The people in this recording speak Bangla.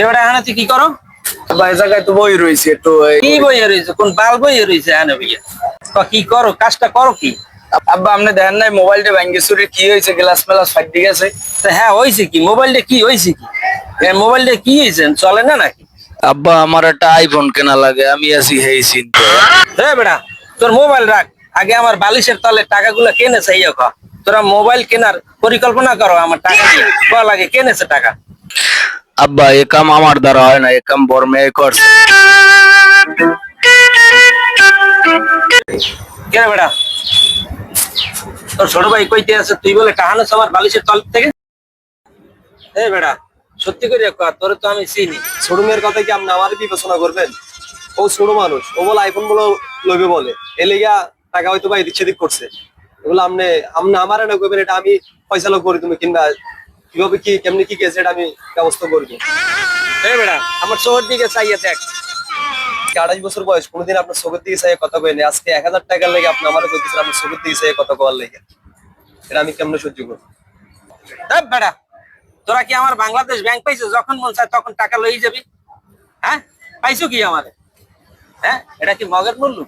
কে বেটা এখানে তুই কি করো? এই জায়গায় তো বই রয়েছে একটু কি বইয়ে রয়েছে? কোন বাল বইয়ে রয়েছে এখানে ভাইয়া? কি করো? কাজটা করো কি? আব্বা আপনি দেখেন নাই মোবাইলটা ভেঙে চুরি কি হয়েছে? গ্লাস মেলাস ফাটি গেছে। তা হ্যাঁ হয়েছে কি? মোবাইলটা কি হয়েছে কি? এ মোবাইলটা কি হয়েছে? চলে না নাকি? আব্বা আমার একটা আইফোন কেনা লাগে আমি আছি হেই চিন্তা হ্যাঁ বেটা তোর মোবাইল রাখ। আগে আমার বালিশের তলে টাকাগুলো কেনেছে ক তোরা মোবাইল কেনার পরিকল্পনা করো আমার টাকা দিয়ে লাগে কেনেছে টাকা? আব্বা, এ কাম আমার দ্বারা হয় না, এ কাম বড় মেয়ে করছে কেন বেটা? তোর ছোট ভাই কইতে আছে, তুই বলে আমার বালিশের তল থেকে? এই বেটা, সত্যি করে তোরে তো আমি চিনি। ছোট মেয়ের কথা কি আপনি আমার বিবেচনা করবেন? ও ছোট মানুষ, ও বলে আইফোন বলে লইবে বলে। এ লেগা টাকা হয়তো বা এদিক সেদিক করছে। এগুলো আপনি আপনি এটা আমি ফয়সালা করি, তুমি কিংবা কীভাবে কি কেমনি কি গেছে এটা আমি ব্যবস্থা করব। বেটা আমার চোখের দিকে চাইয়ে দেখ। আড়াই বছর বয়স কোনোদিন আপনার চোখের দিকে চাইয়ে কথা কইনি আজকে এক হাজার টাকার লেগে আপনি আমার কইতেছেন আপনার চোখের দিকে চাইয়ে কথা কওয়ার লেগে। এটা আমি কেমনে সহ্য করব? বেটা তোরা কি আমার বাংলাদেশ ব্যাংক পাইছো? যখন মন চায় তখন টাকা লই যাবি। হ্যাঁ? পাইছো কি আমারে? হ্যাঁ? এটা কি মগের মূল্য?